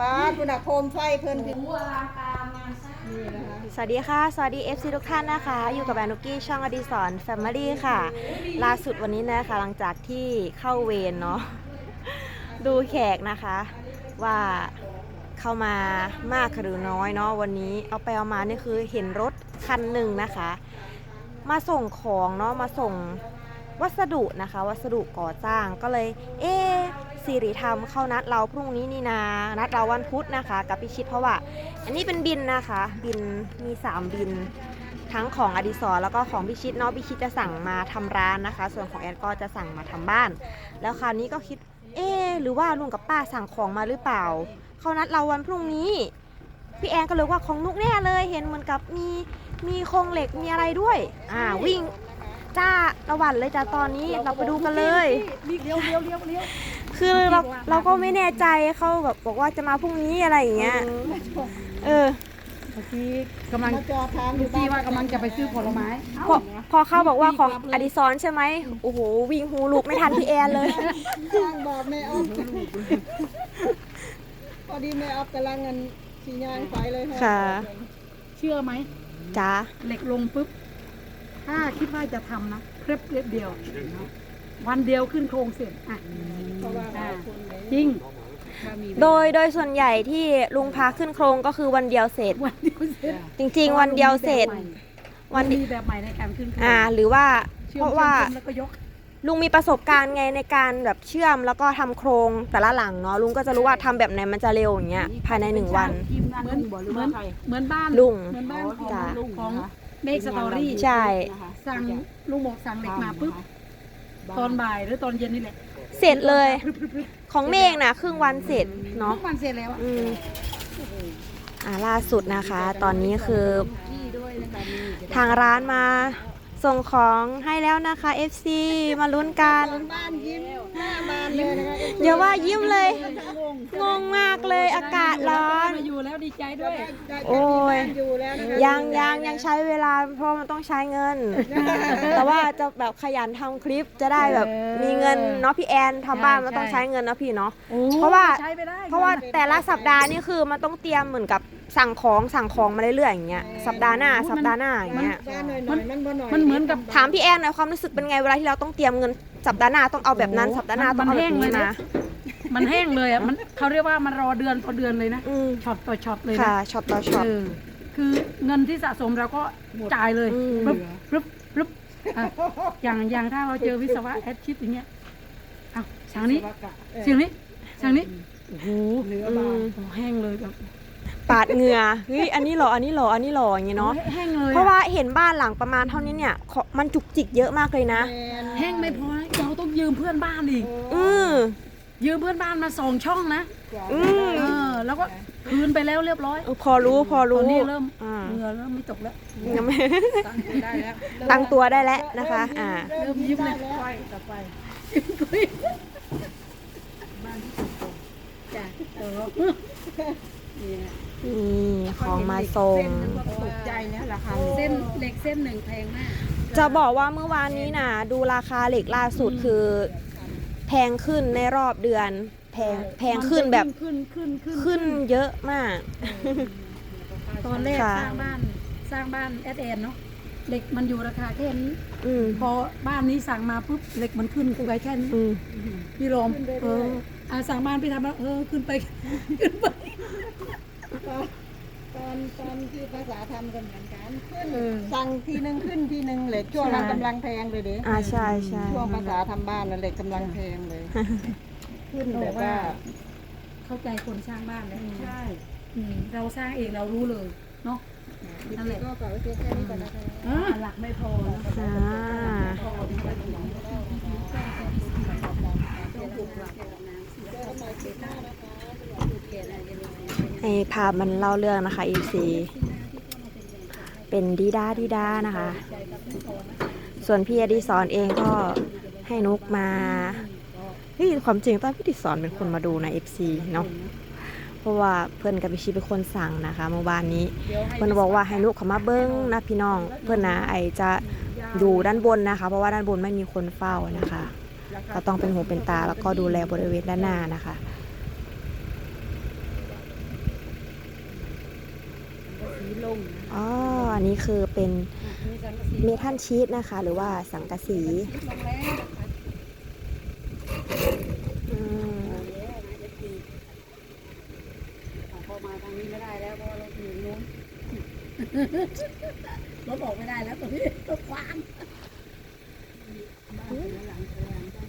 ป้าคุณอะโคมไฟเพิ่นพี่หูอลังการงานสร้างนี่นะคะสวัสดีค่ะ สวัสดี FC ทุกท่านนะคะ อยู่กับแอนนุกกี้ช่องอดีสอนแฟมิลี่ค่ะ ล่าสุดวันนี้นะคะหลังจากที่เข้าเวรเนาะ ดูแขกนะคะ ว่าเข้ามามากหรือน้อยเนาะวันนี้เอาไปเอามานี่คือเห็นรถคันหนึ่งนะคะ มาส่งของเนาะมาส่งวัสดุนะคะ วัสดุก่อสร้างก็เลย เอ๊ะ สิริธรรมเข้านัดเราพรุ่งนี้นี่นา นัดเราวันพุธนะคะ กับพิชิตเพราะว่า อันนี้เป็นบินนะคะ บินมี 3 บิน ทั้งของอดิศรแล้วก็ของพิชิตเนาะพิชิตจะสั่งมาทำร้านนะคะ ส่วนของแอนก็จะสั่งมาทำบ้าน แล้วคราวนี้ก็คิด เอ๊หรือว่าลุงกับป้าสั่งของมาหรือเปล่า เขานัดเราวันพรุ่งนี้ พี่แอนก็เลยว่าของนุกแน่เลยเห็นเหมือนกับมีมีโครงเหล็กมีอะไรด้วย อ่าวิ่งจ้าระหวันเลยจ้าตอนนี้เราไปดูกันเลย เลี้ยวเลี้ยวเลี้ยวเลี้ยว คือเราเราก็ไม่แน่ใจเขาแบบบอกว่าจะมาพรุ่งนี้อะไรอย่างเงี้ย เออเมื่อกี้กำลังมาจอดทางอดูยู่ที่ว่ากำลังจะไปซื้อผลไม้พอพอเขาบอกว่าของอดิศรใช่ไหมโอ้โหวิ่งหูลูกไม่ทันพี่แอนเลยข้างบอกแม่ออฟพอดีแม่ออฟกำลังเงินสียางไปเลยค่ะ เชื่อไหมจ้าเหล็กลงปุ๊บ ถ้าคิดว่าจะทำนะเพล็บเรียบเดียว วันเดียวขึ้นโครงเสร็จอะเพราะว่าหลายคนเลยจริงโดยโดยส่วนใหญ่ที่ลุงพาขึ้นโครงก็คือวันเดียวเสร็จ วันเดียวเสร็จจริง ๆ วันเดียวเสร็จ วัวันนมีเดีแบบใหม่ในการขึ้นโครงอ่าหรือว่าชื่อเพมราะว่าชื่อมแล้วก็ยกลุงมีประสบการณ์ไงในการแบบเชื่อมแล้วก็ทำโครงแต่ละหลังเนาะลุงก็จะรู้ว่าทำแบบไหนมันจะเร็วอย่างเงี้ยภายในหนึ่งวัน ทีมงานเหมือนเหมือนเหมือนบ้านลุงเหมือนบ้านของจ้ะของเมกสตอรี่ใช่ สั่งลุงบอกสั่งเหล็กมาปุ๊บ ตอนบ่ายหรือตอนเย็นนี่แหละเสร็จเลย ของเมฆนะครึ่งวันเสร็จทุเนาะกวันเสร็จแล้วอะอืมอ่าล่าสุดนะคะ ตอนนี้คือทางร้านมาส่งของให้แล้วนะคะ FC มาลุ้นกัน บ้านยิ้มหน้าบานเลยนะคะเดี๋ยวว่ายิ้มเลย งงมากเลยอากาศร้อนมา อยู่แล้วดีใจด้วยโอ้ยอยู่แล้วนะคะยังยังยังใช้เวลาเพราะมันต้องใช้เงิน แต่ว่าจะแบบขยันทำคลิปจะได้แบบมีเงินเนาะพี่แอนทำบ้านมันต้องใช้เงินเนาะพี่เนาะเพราะว่าใช้ไปได้เพราะว่าแต่ละสัปดาห์นี่คือมันต้องเตรียมเหมือนกับสั่งของสั่งของมาเรื่อยๆอย่างเงี้ยสัปดาห์หน้าสัปดาห์หน้าอย่างเงี้ยบ้านหน่อยหน่อยมันบ่หน่อยมันเหมือนกับถามพี่แอนหน่อยความรู้สึกเป็นไงเวลาที่เราต้องเตรียมเงินสัปดาห์หน้าต้องเอาแบบนั้นสัปดาห์หน้าต้องเอาแบบนี้นะ มันแห้งเลยอะมันเขาเรียกว่ามันรอเดือนต่อเดือนเลยนะอืมช็อตต่อช็อตเลยนะค่ะช็อตต่อช็อตเออคือเงินที่สะสมเราก็จ่ายเลยอืมปึ๊บปึ๊บปึ๊บอะอย่างอย่างถ้าเราเจอวิศวะแอดชิปอย่างเงี้ยอ้าวทางนี้ เสียงนี้ทางนี้โอ้โหเหลืออืบางมโอ้แห้งเลยแบบปาดเหงื่อเฮ้ยอันนี้เหรออันนี้เหรออันนี้เหรออย่างเงี้ยเนาะแห้งเลยอเพราะว่าเห็นบ้านหลังประมาณเท่านี้เนี่ยขอมันจุกจิกเยอะมากเลยนะ แห้งไม่พอนะเราต้องยืมเพื่อนบ้านอีก อืม ยืมเพื่อนบ้านมาสองช่องนะอืมเออ แล้วก็คืนไปแล้วเรียบร้อยเออพอรู้พอตรู้อนนี้เริ่มอ่าเหงื่อเริ่มไม่ตกแล้ว ยังไม่ได้แล้วตั้งตัวได้แล้วนะคะ อ่า เริ่มยิ้มเลยไปต่อไปจ้ะเออนี่นะนี่ของมาส่งตกใจเนี่ยราคาเส้นเหล็กเส้นหนึ่งแพงมากจะบอกว่าเมื่อวานนี้นะดูราคาเหล็กล่าสุดคือ แพงขึ้นในรอบเดือน แพงแพงขึ้นแบบขึ้นขึ้นขึ้นขึ้นเยอะมาก ตอนแรกค่ะสร้างบ้านสร้างบ้านแอดแอนเนาะเหล็กมันอยู่ราคาแค่นี้อืมพอบ้านนี้สั่งมาปุ๊บเหล็กมันขึ้นไปแค่นี้อืมพี่รอมเอออาสั่งบ้านพี่ทำแล้วเออขึ้นไปขึ้นไป ตอนตอนที่ภาษาทำกันเหมือนกันขึ้นเออสั่งทีหนึ่งขึ้นทีหนึ่งเหล็กช่วงนั้นกำลังแพงเลยเด้อ่าใช่ใช่ ช่วงภาษาทำบ้านน่ะเหล็กกำลังแพงเลย ขึ้นแบบว่า เข้าใจคนสร้างบ้านแล้วใช่อืมเราสร้างเองเรารู้เลยเนาะ นั่นแหละ ก็ฝากไว้เพียงแค่นี้ก่อนนะคะอ่าหลักไม่พอนะอ่า ให้ภาพมันเล่าเรื่องนะคะ EC เป็นดีด้าดีด้านะคะ ส่วนพี่อดีสอนเองก็ให้นุกมาเฮ้ยความจริงตอนพี่อดิสอนเป็นคนมาดูใน FC เนาะเพราะว่าเพื่อนกับพี่ชีเป็นคนสั่งนะคะเมื่อวานนี้ เพื่อนบอกว่าให้นุกเขามาเบิ้งนะพี่น้อง เพื่อนนะไอจะอยู่ด้านบนนะคะ เพราะว่าด้านบนไม่มีคนเฝ้านะคะ ก็ต้องเป็นหูเป็นตาแล้วก็ดูแลบริเวณด้านหน้านะคะ ลงอ๋อ อันนี้คือเป็นมีสังกะสีเมทัลชีตนะคะ หรือว่าสังกะสีลงแล้วนะคะอืมเอาแล้วนะเอฟซีพอมาทางนี้ไม่ได้แล้วเพราะว่าเราอยู่นู้นรถออกไม่ได้แล้วตรงนี้รถขวาง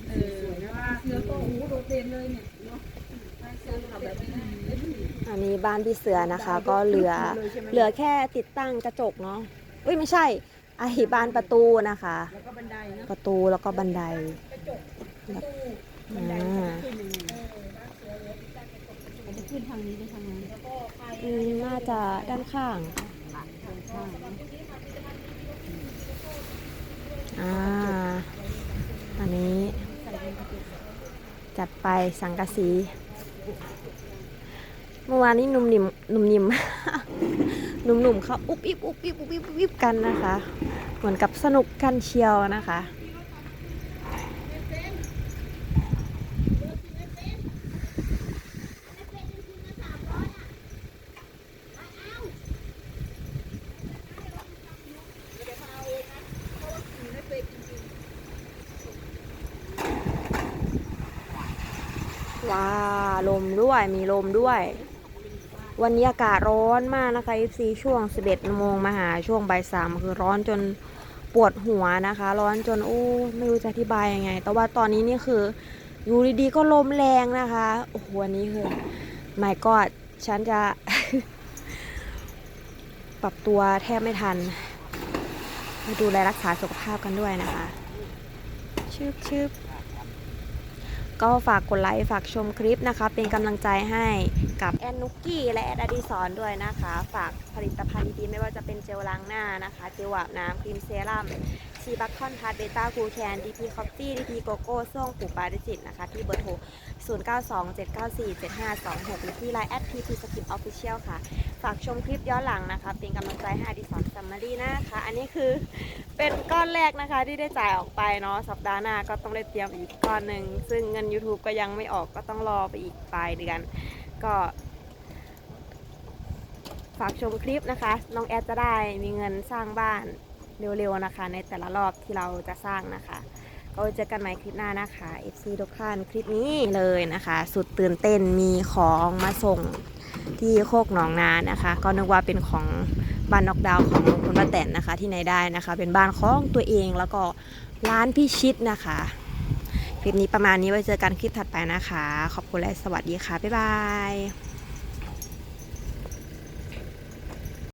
เออว่าเสือโตหูโดดเด่นเลยเนี่ยเนาะเสือขับแบบนี้ อันนี้บ้านพี่เสือนะคะ ก็เหลือเหลือแค่ติดตั้งกระจกเนาะอุ้ยไม่ใช่ไอ้บานประตูนะคะ แล้วก็บันไดเนาะประตูแล้วก็บันไดอ่ามันจะขึ้นทางนี้ได้ทางนั้นอืมน่าจะด้านข้างข้างอ่าอันนี้ จัดไปสังกะสี เมื่อวานนี้หนุ่มนิ่มหนุ่มนิ่มหนุ่มๆเขาอุบอิบอุบอิบอุบอิบอุบอิบกันนะคะ เหมือนกับสนุกกันเชียวนะคะว้าลมด้วยมีลมด้วย วันนี้อากาศร้อนมากนะคะ FC ช่วง 11โมงมาหาช่วงบ่ายสามคือร้อนจนปวดหัวนะคะ ร้อนจนโอ้ไม่รู้จะอธิบายยังไง แต่ว่าตอนนี้นี่คืออยู่ดีๆก็ลมแรงนะคะโอ้โหวันนี้คือไม่กอดฉันจะ ปรับตัวแทบไม่ทันมาดูแลรักษาสุขภาพกันด้วยนะคะชึบชึบก็ฝากกดไลค์ฝากชมคลิปนะคะ เป็นกำลังใจให้ กับแอนนุกกี้และแอนอดีสอนด้วยนะคะ ฝากผลิตภัณฑ์ดีๆไม่ว่าจะเป็นเจลล้างหน้านะคะเจลอาบน้ำครีมเซรั่มชีบัคคอนพาร์ตเบต้ากูแคนดีพีคอฟฟี่ดีพีโกโก้ส่งปู่ปาริจิตนะคะ ที่เบอร์โทร 0 9 2 7 9 4 7 5 2 6 หรือที่ไลน์แอดพีพีสกิปออฟฟิเชียลค่ะ ฝากชมคลิปย้อนหลังนะคะ เป็นกำลังใจให้อดิสรซัมมารีนะคะ อันนี้คือเป็นก้อนแรกนะคะที่ได้จ่ายออกไปเนาะสัปดาห์หน้าก็ต้องได้เตรียมอีกก้อนหนึ่งซึ่งเงิน YouTube ก็ยังไม่ออกก็ต้องรอไปอีกปลายเดือน ก็ ฝากชมคลิปนะคะ น้องแอดจะได้มีเงินสร้างบ้านเร็วๆนะคะ ในแต่ละรอบที่เราจะสร้างนะคะ ก็เจอกันใหม่คลิปหน้านะคะ FC ทุกท่านคลิปนี้เลยนะคะ สุดตื่นเต้นมีของมาส่งที่โคกหนองนานะคะ ก็นึกว่าเป็นของบ้านนอกดาวของคุณป้าแตนนะคะที่ไหนได้นะคะ เป็นบ้านของตัวเองแล้วก็ร้านพี่ชิดนะคะ ลิปนี้ประมาณนี้ไว้เจอกันคลิปถัดไปนะคะ ขอบคุณและสวัสดีค่ะ บ๊ายบาย